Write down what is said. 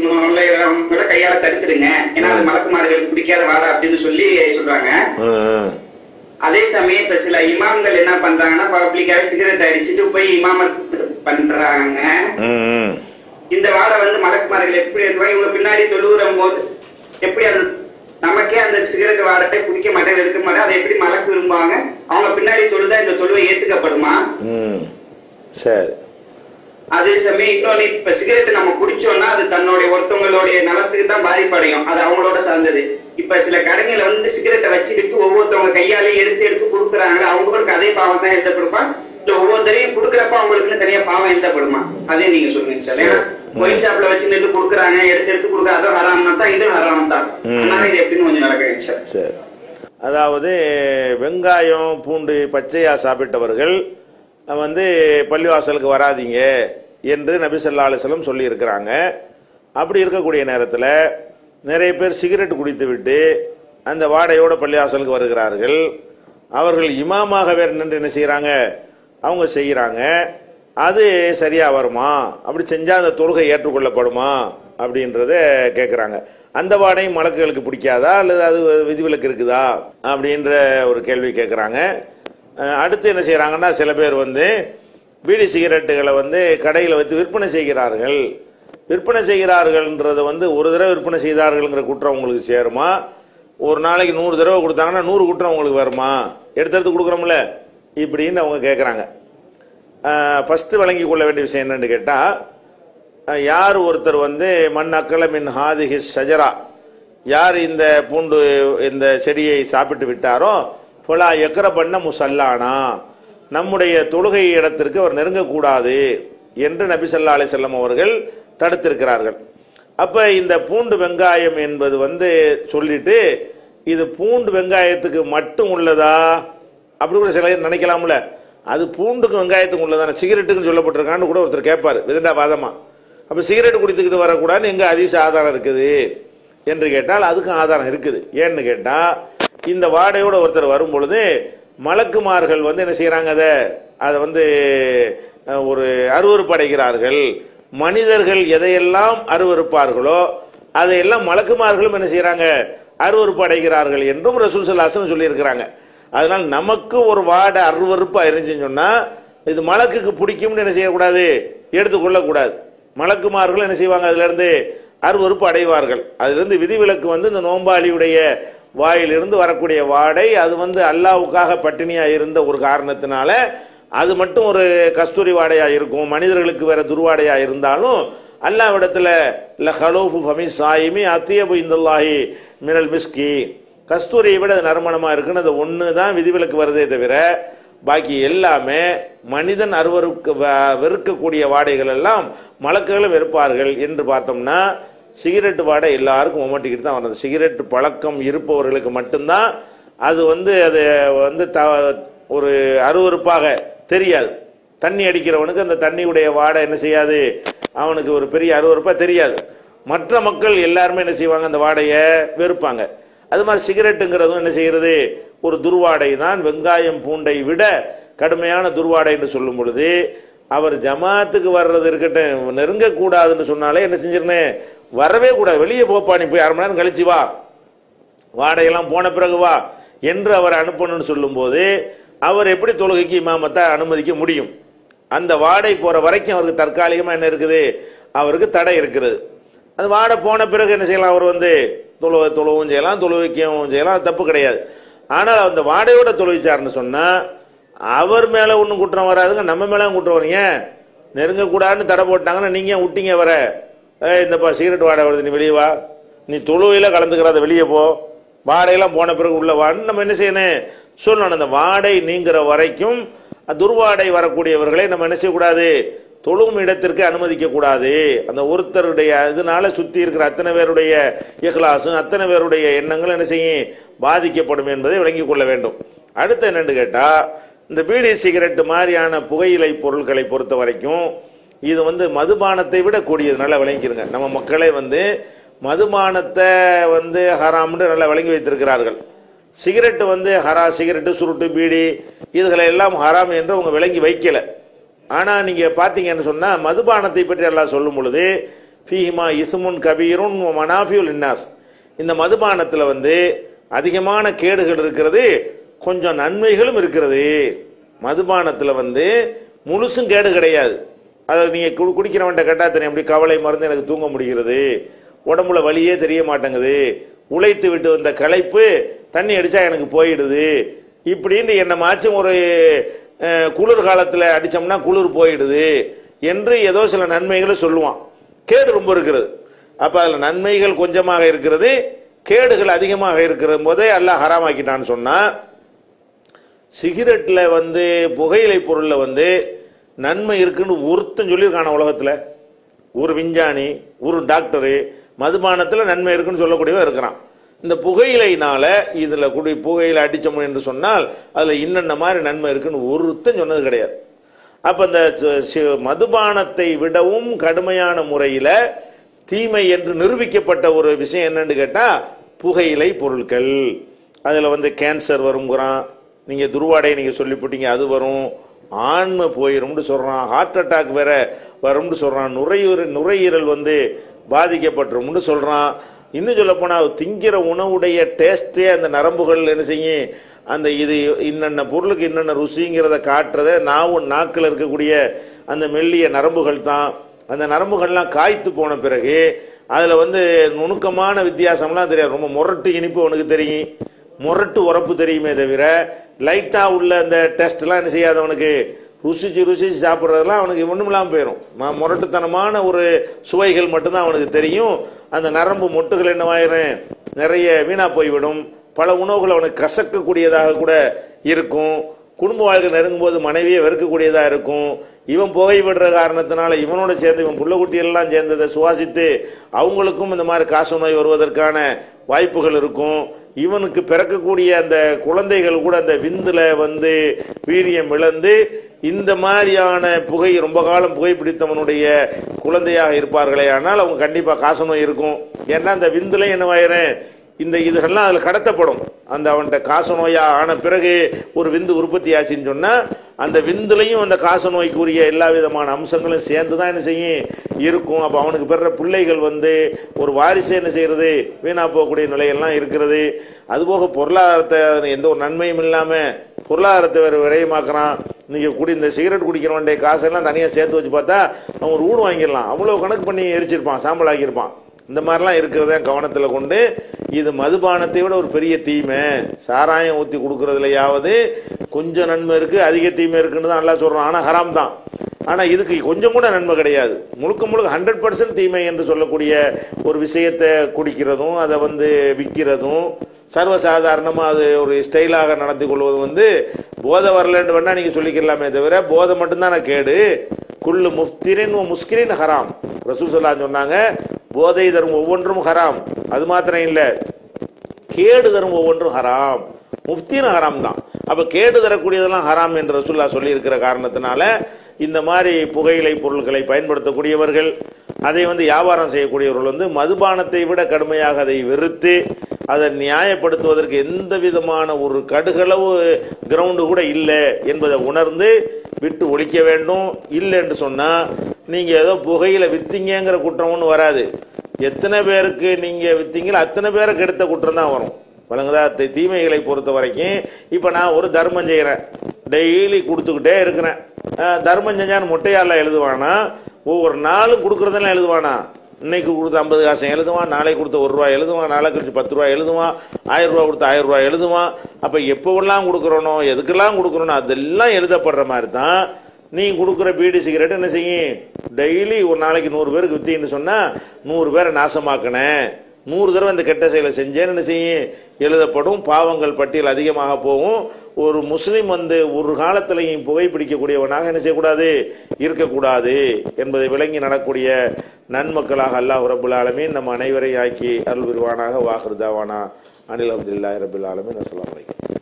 நுழையிறவங்க கையால தடுத்துடுங்க. ஏன்னா அது மலக்குமார்களுக்கு பிடிக்காத வாடை அப்படின்னு சொல்லி சொல்றாங்க. அதே சமயம் இப்ப சில இமாம்கள் என்ன பண்றாங்கன்னா பப்ளிக்காக சிகரெட் அடிச்சுட்டு போய் இமாமத் பண்றாங்க. இந்த வாடை வந்து மலக்குமார்கள் எப்படி இவங்க பின்னாடி தொழுகிற போது எப்படி அந்த நமக்கே அந்த சிகரெட் வாடை பிடிக்க மாட்டேன் எடுக்க மாட்டேன் அதை எப்படி மலக்கு விரும்புவாங்க? அவங்க பின்னாடி தொழுதா இந்த தொழுவை ஏத்துக்கப்படுமா? சரி. அதே சமயம் இன்னொன்னு இப்ப சிகரெட் நம்ம குடிச்சோம்னா அது தன்னுடைய ஒருத்தவங்களுடைய நலத்துக்கு தான் பாதிப்படையும். அது அவங்களோட சார்ந்தது. இப்ப சில கடைகளை வந்து சிகரெட்டை வச்சுக்கிட்டு ஒவ்வொருத்தவங்க கையாலே எடுத்து எடுத்து கொடுக்குறாங்க அவங்களுக்கு அதே பாவம் தான் எழுதப்படுமா? இல்ல ஒவ்வொருத்தரையும் கொடுக்குறப்ப அவங்களுக்குன்னு தனியா பாவம் எழுதப்படுமா? அதே நீங்க சொல்லுங்க சார். ஏன்னா ஒயின் ஷாப்ல வச்சு நின்று கொடுக்குறாங்க எடுத்து எடுத்து கொடுக்க அதுவும் ஹராம் தான் இதுவும் ஹராம் தான். அதனால இது எப்படின்னு கொஞ்சம் நடக்குங்க சார். சரி. அதாவது வெங்காயம் பூண்டு பச்சையா சாப்பிட்டவர்கள் வந்து பள்ளிவாசலுக்கு வராதீங்க. என்று நபி ஸல்லல்லாஹு அலைஹி அப்படி இருக்கக்கூடிய நேரத்தில் நிறைய பேர் சிகரெட் குடித்து விட்டு அந்த வாடையோட பள்ளிவாசலுக்கு வருகிறார்கள். அவர்கள் இமாமாக வேற நின்று என்ன செய்கிறாங்க அவங்க செய்கிறாங்க அது சரியாக வருமா? அப்படி செஞ்சால் அந்த தொழுகை ஏற்றுக்கொள்ளப்படுமா? அப்படின்றத கேட்குறாங்க அந்த வாடையும் மலக்குகளுக்கு பிடிக்காதா? அல்லது அது விதிவிலக்கு இருக்குதா? அப்படின்ற ஒரு கேள்வி கேட்குறாங்க அடுத்து என்ன செய்கிறாங்கன்னா சில பேர் வந்து பீடி சிகரெட்டுகளை வந்து கடையில் வைத்து விற்பனை செய்கிறார்கள். விற்பனை செய்கிறார்கள்ன்றது வந்து ஒரு தடவை விற்பனை செய்தார்கள்ங்கிற குற்றம் உங்களுக்கு சேருமா? ஒரு நாளைக்கு நூறு தடவை கொடுத்தாங்கன்னா நூறு குற்றம் உங்களுக்கு வருமா? எடுத்து எடுத்து கொடுக்குறோம்ல? இப்படின்னு அவங்க கேட்குறாங்க ஃபஸ்ட்டு வழங்கி கொள்ள வேண்டிய விஷயம் என்னென்னு கேட்டால் யார் ஒருத்தர் வந்து மண் அக்கல மின் ஹாதிஹி ஷஜரா யார் இந்த பூண்டு இந்த செடியை சாப்பிட்டு விட்டாரோ ஃபுல்லா எக்கர பண்ண முசல்லானா நம்முடைய தொழுகை இடத்திற்கு அவர் நெருங்கக்கூடாது என்று நபி ஸல்லல்லாஹு அவர்கள் தடுத்திருக்கிறார்கள். அப்போ இந்த பூண்டு வெங்காயம் என்பது வந்து சொல்லிட்டு இது பூண்டு வெங்காயத்துக்கு மட்டும் உள்ளதா? அப்படி கூட சில நினைக்கலாம்ல. அது பூண்டுக்கு வெங்காயத்துக்கு உள்ளதான? சிகரெட்டுக்குன்னு சொல்லப்பட்டிருக்கான்னு கூட ஒருத்தர் கேட்பார் விதண்டா வாதமா. அப்போ சிகரெட் குடித்துக்கிட்டு வரக்கூடாதுன்னு எங்கே அதிச ஆதாரம் இருக்குது? என்று கேட்டால் அதுக்கும் ஆதாரம் இருக்குது. ஏன்னு கேட்டால் இந்த வாடையோட ஒருத்தர் வரும்பொழுது மலக்குமார்கள் வந்து என்ன செய்கிறாங்க அதை அதை வந்து ஒரு அருவருப்பு அடைகிறார்கள் மனிதர்கள் எதையெல்லாம் அருவருப்பார்களோ அதையெல்லாம் மலக்குமார்களும் என்ன செய்கிறாங்க அருவருப்பு அடைகிறார்கள் என்றும் ரசூல் சல்லாசன் சொல்லியிருக்கிறாங்க. அதனால் நமக்கு ஒரு வாடை அருவருப்பா இருந்துச்சுன்னு சொன்னால் இது மலக்குக்கு பிடிக்கும்னு என்ன செய்யக்கூடாது? எடுத்துக்கொள்ளக்கூடாது. மலக்குமார்கள் என்ன செய்வாங்க? அதுலேருந்து அருவறுப்பு அருவருப்பு அடைவார்கள். அதிலிருந்து விதிவிலக்கு வந்து இந்த நோம்பாளியுடைய வாயிலிருந்து வரக்கூடிய வாடை அது வந்து அல்லாவுக்காக பட்டினியாக இருந்த ஒரு காரணத்தினால அது மட்டும் ஒரு கஸ்தூரி வாடையாக இருக்கும். மனிதர்களுக்கு வேற துர்வாடையாக இருந்தாலும் அல்லாவிடத்தில் இல்லை ஹலோஃபு ஃபமி சாயிமி அத்தியபு இந்தல்லாஹி மினல் மிஸ்கி. கஸ்தூரியை விட அது நறுமணமாக இருக்குன்னு அது ஒன்று தான் விதிவிலக்கு வருதே தவிர பாக்கி எல்லாமே மனிதன் அருவருக்கு வ- வெறுக்கக்கூடிய வாடைகள் எல்லாம் மலக்குகளும் வெறுப்பார்கள் என்று பார்த்தோம்னா சிகரெட் வாடை எல்லாருக்கும் ஒமட்டிக்கிட்டு தான் வருது சிகரெட் பழக்கம் இருப்பவர்களுக்கு மட்டும்தான் அது வந்து அது வந்து த ஒரு அருவருப்பாக தெரியாது. தண்ணி அடிக்கிறவனுக்கு அந்த தண்ணியுடைய வாடை என்ன செய்யாது? அவனுக்கு ஒரு பெரிய அருவறுப்பாக தெரியாது. மற்ற மக்கள் எல்லாருமே என்ன செய்வாங்க? அந்த வாடையை வெறுப்பாங்க. அது மாதிரி சிகரெட்டுங்கிறதும் என்ன செய்கிறது? ஒரு துர்வாடை தான். வெங்காயம் பூண்டை விட கடுமையான துர்வாடை என்று சொல்லும் பொழுது அவர் ஜமாத்துக்கு வர்றது இருக்கட்டும் நெருங்கக்கூடாதுன்னு சொன்னாலே என்ன செஞ்சிருந்தேன் வரவே கூடாது. வெளியே போப்பா நீ போய் அரை மணி நேரம் கழிச்சு வா. வாடகையெல்லாம் போன பிறகு வா என்று அவர் அனுப்பணும்னு சொல்லும்போது அவர் எப்படி தொழுகைக்கு இமாமத்தை அனுமதிக்க முடியும்? அந்த வாடை போகிற வரைக்கும் அவருக்கு தற்காலிகமாக என்ன இருக்குது? அவருக்கு தடை இருக்கிறது அது வாடை போன பிறகு என்ன செய்யலாம்? அவர் வந்து தொழு தொழுவும் செய்யலாம் தொழுவிக்கவும் செய்யலாம். அது தப்பு கிடையாது. ஆனால் அந்த வாடையோட தொழுவிச்சார்னு சொன்னால் அவர் மேலே ஒன்றும் குற்றம் வராதுங்க நம்ம மேலே குற்றம் வரீங்க நெருங்கக்கூடாதுன்னு தடை போட்டாங்கன்னா நீங்கள் விட்டீங்க வர இந்தப்பா சிகரெட் வாடை வருது நீ வெளியே வா. நீ தொழுவையில் கலந்துக்கிறாத வெளியே போ. வாடையெல்லாம் போன பிறகு உள்ள வான்னு நம்ம என்ன செய்யணும்? சொல்லணும் அந்த வாடை நீங்கிற வரைக்கும் துர்வாடை வரக்கூடியவர்களை நம்ம என்ன செய்யக்கூடாது? தொழும் இடத்திற்கு அனுமதிக்க கூடாது அந்த ஒருத்தருடைய இதனால சுத்தி இருக்கிற அத்தனை பேருடைய இஹ்லாசும் அத்தனை பேருடைய எண்ணங்களும் என்ன செய்யும்? பாதிக்கப்படும் என்பதை விளங்கிக் கொள்ள வேண்டும். அடுத்து என்னன்னு கேட்டா இந்த பீடி சிகரெட் மாதிரியான புகையிலை பொருட்களை பொறுத்த வரைக்கும் இது வந்து மதுபானத்தை விட கூடியது. நல்லா விளங்கிருங்க நம்ம மக்களே வந்து மதுபானத்தை வந்து ஹராம்னு நல்லா விளங்கி வைத்திருக்கிறார்கள். சிகரெட்டு வந்து ஹரா சிகரெட்டு சுருட்டு பீடி இதுகளை எல்லாம் ஹராம் என்று அவங்க விளங்கி வைக்கல. ஆனா நீங்க பாத்தீங்கன்னு சொன்னா மதுபானத்தை பற்றி எல்லாம் சொல்லும் பொழுது ஃபீஹிமா இசுமுன் கபீருன் மனாஃபியுல் இன்னாஸ். இந்த மதுபானத்தில் வந்து அதிகமான கேடுகள் இருக்கிறது கொஞ்சம் நன்மைகளும் இருக்கிறது. மதுபானத்தில் வந்து முழுசும் கேடு கிடையாது. அதை நீங்கள் கு குடிக்கிறவன்ட்ட கேட்டால் தெரியும். அப்படி கவலை மருந்து எனக்கு தூங்க முடிகிறது? உடம்புல வழியே தெரிய மாட்டேங்குது. உழைத்து விட்டு வந்த களைப்பு தண்ணி அடித்தா எனக்கு போயிடுது. இப்படின்னு என்னை மாச்சும் ஒரு குளிர் காலத்தில் அடித்தோம்னா குளிர் போயிடுது என்று ஏதோ சில நன்மைகளை சொல்லுவான். கேடு ரொம்ப இருக்கிறது. அப்போ அதில் நன்மைகள் கொஞ்சமாக இருக்கிறது கேடுகள் அதிகமாக இருக்கிற போதே எல்லாம் ஹராமாக்கிட்டான்னு சொன்னால் சிகரெட்டில் வந்து புகையிலை பொருளில் வந்து நன்மை இருக்குன்னு ஒருத்தன் சொல்லியிருக்கான உலகத்தில். ஒரு விஞ்ஞானி ஒரு டாக்டரு மதுபானத்தில் நன்மை இருக்குன்னு சொல்லக்கூடியவன் இருக்கிறான். இந்த புகையிலைனால இதில் குடி புகையில அடித்தோம் என்று சொன்னால் அதில் இன்னென்ன மாதிரி நன்மை இருக்குன்னு ஒருத்தன் சொன்னது கிடையாது. அப்போ இந்த மதுபானத்தை விடவும் கடுமையான முறையில் தீமை என்று நிரூபிக்கப்பட்ட ஒரு விஷயம் என்னன்னு கேட்டால் புகையிலை பொருட்கள். அதில் வந்து கேன்சர் வருங்கிறான் நீங்கள் துருவாடையை நீங்கள் சொல்லி போட்டீங்க அது வரும். ஆண்மை போயிரும்னு சொல்கிறான் ஹார்ட் அட்டாக் வேற வரும்னு சொல்கிறான் நுரையீரல் நுரையீரல் வந்து பாதிக்கப்பட்டுரும்னு சொல்கிறான் இன்னும் சொல்லப்போனால் திங்கிற உணவுடைய டேஸ்ட்டே அந்த நரம்புகள் என்ன செய்யும்? அந்த இது இன்னென்ன பொருளுக்கு இன்னென்ன ருசிங்கிறத காட்டுறத நாவும் நாக்கில் இருக்கக்கூடிய அந்த மெல்லிய நரம்புகள் தான். அந்த நரம்புகள்லாம் காய்த்து போன பிறகு அதில் வந்து நுணுக்கமான வித்தியாசம்லாம் தெரியாது. ரொம்ப முரட்டு இனிப்பு உனக்கு தெரியும். முரட்டு உரப்பு தெரியுமே தவிர லைட்டாக உள்ள அந்த டெஸ்ட்லாம் என்ன செய்யாதவனுக்கு ருசிச்சு ருசிச்சு சாப்பிட்றதெல்லாம் அவனுக்கு ஒன்றும் இல்லாமல் போயிடும் ம- முரட்டுத்தனமான ஒரு சுவைகள் மட்டும்தான் அவனுக்கு தெரியும். அந்த நரம்பு மொட்டுகள் என்னவாயிரும்? நிறைய வீணாக போய்விடும். பல உணவுகள் அவனுக்கு கசக்கக்கூடியதாக கூட இருக்கும். குடும்ப வாழ்க்கை நெருங்கும் போது மனைவியை வெறுக்கக்கூடியதாக இருக்கும். இவன் புகை விடுற காரணத்தினால இவனோட சேர்ந்து இவன் புள்ள குட்டியெல்லாம் சேர்ந்ததை சுவாசித்து அவங்களுக்கும் இந்த மாதிரி காசு நோய் வருவதற்கான வாய்ப்புகள் இருக்கும். இவனுக்கு பிறக்கக்கூடிய அந்த குழந்தைகள் கூட அந்த விந்துல வந்து வீரியம் இழந்து இந்த மாதிரியான புகை ரொம்ப காலம் புகைப்பிடித்தவனுடைய குழந்தையாக இருப்பார்களே ஆனால் அவங்க கண்டிப்பாக காச நோய் இருக்கும். ஏன்னா அந்த விந்துல என்னவாயிரும் இந்த இதுகள்லாம் அதில் கடத்தப்படும். அந்த அவன்கிட்ட காச நோயாக ஆன பிறகு ஒரு விந்து உற்பத்தி ஆச்சுன்னு சொன்னால் அந்த விந்துலையும் அந்த காச நோய்க்குரிய எல்லா விதமான அம்சங்களும் சேர்ந்து தான் என்ன செய்யும்? இருக்கும். அப்போ அவனுக்கு பெற பிள்ளைகள் வந்து ஒரு வாரிசு என்ன செய்கிறது வீணாக போகக்கூடிய நிலையெல்லாம் இருக்கிறது. அதுபோக பொருளாதாரத்தை எந்த ஒரு நன்மையும் இல்லாமல் பொருளாதாரத்தை வேறு விரயமாக்குறான். நீங்கள் குடி இந்த சிகரெட் குடிக்கிறவன்டைய காசெல்லாம் தனியாக சேர்த்து வச்சு பார்த்தா அவன் ஒரு வீடு வாங்கிடலாம். அவ்வளோ கணக்கு பண்ணி எரிச்சிருப்பான் சாம்பல் ஆக்கியிருப்பான் இந்த மாதிரிலாம் இருக்கிறத கவனத்தில் கொண்டு இது மதுபானத்தை விட ஒரு பெரிய தீமை. சாராயம் ஊற்றி கொடுக்குறதுலையாவது கொஞ்சம் நன்மை இருக்குது அதிக தீமை இருக்குன்னு தான் நல்லா சொல்கிறோம் ஆனால் ஹராம் தான். ஆனால் இதுக்கு கொஞ்சம் கூட நன்மை கிடையாது. முழுக்க முழுக்க ஹண்ட்ரட் பர்சன்ட் தீமை என்று சொல்லக்கூடிய ஒரு விஷயத்தை குடிக்கிறதும் அதை வந்து விற்கிறதும் சர்வசாதாரணமாக அது ஒரு ஸ்டைலாக நடத்தி கொள்வது வந்து போதை வரலன்னு வேணால் நீங்கள் சொல்லிக்கலாமே தவிர போதை மட்டும்தான் நான் கேடு. குள்ளு முஃப்திரின் முஸ்கிரின் ஹராம். ரசூல் சொன்னாங்க போதை தரும் ஒவ்வொன்றும் ஹராம். அது மாத்திரம் இல்லை. கேடு தரும் ஒவ்வொன்றும் ஹராம். முஃப்தின் ஹராம் தான். அப்போ கேடு தரக்கூடியதெல்லாம் ஹராம் என்று ரசுல்லா சொல்லியிருக்கிற காரணத்தினால இந்த மாதிரி புகையிலை பொருட்களை பயன்படுத்தக்கூடியவர்கள் அதை வந்து வியாபாரம் செய்யக்கூடியவர்கள் வந்து மதுபானத்தை விட கடுமையாக அதை வெறுத்து அதை நியாயப்படுத்துவதற்கு எந்த விதமான ஒரு கடுகளவு கிரவுண்டு கூட இல்லை என்பதை உணர்ந்து விட்டு ஒழிக்க வேண்டும். இல்லை என்று நீங்கள் ஏதோ புகையில் விற்றீங்கிற குற்றம் ஒன்றும் வராது. எத்தனை பேருக்கு நீங்க வித்தீங்களோ அத்தனை பேரை கெடுத்த குற்றம் தான் வரும். விளங்குதா தீமைகளை பொறுத்த வரைக்கும் இப்போ நான் ஒரு தர்மம் செய்கிறேன் டெய்லி கொடுத்துக்கிட்டே இருக்கிறேன். தர்மம் செஞ்சான்னு முட்டையால் எழுதுவானா? ஒவ்வொரு நாளும் கொடுக்குறதெல்லாம் எழுதுவானா? இன்னைக்கு கொடுத்த ஐம்பது காசம் எழுதுவான் நாளைக்கு கொடுத்த ஒரு ரூபா எழுதுவான் நாளை கழிச்சு பத்து ரூபா எழுதுவான் ஆயிரம் ரூபா கொடுத்த ஆயிரம் ரூபா எழுதுவான். அப்போ எப்போவெல்லாம் கொடுக்குறோனோ எதுக்கெல்லாம் கொடுக்குறோனோ அதெல்லாம் எழுதப்படுற மாதிரி தான் நீ கொடுக்குற பீடி சிகரெட் என்ன செய்யும் டெய்லி ஒரு நாளைக்கு நூறு பேருக்கு வித்தின்னு சொன்னால் நூறு பேரை நாசமாக்கினேன் நூறு தடவை இந்த கெட்ட செயலை செஞ்சேன்னு என்ன செய்யும் எழுதப்படும் பாவங்கள் பட்டியல் அதிகமாக போகும். ஒரு முஸ்லீம் வந்து ஒரு காலத்திலையும் புகைப்பிடிக்கக்கூடியவனாக என்ன செய்யக்கூடாது? இருக்கக்கூடாது என்பதை விளங்கி நடக்கூடிய நன்மக்களாக அல்லாஹ் ரபுல் ஆலமீன் நம்ம அனைவரையும் ஆக்கி அருள் விருவானாக வாஹிருதாவானா அனில் அப்துல்லாஹி ரபுல் ஆலமீன். அஸ்லாம் வலைக்கம்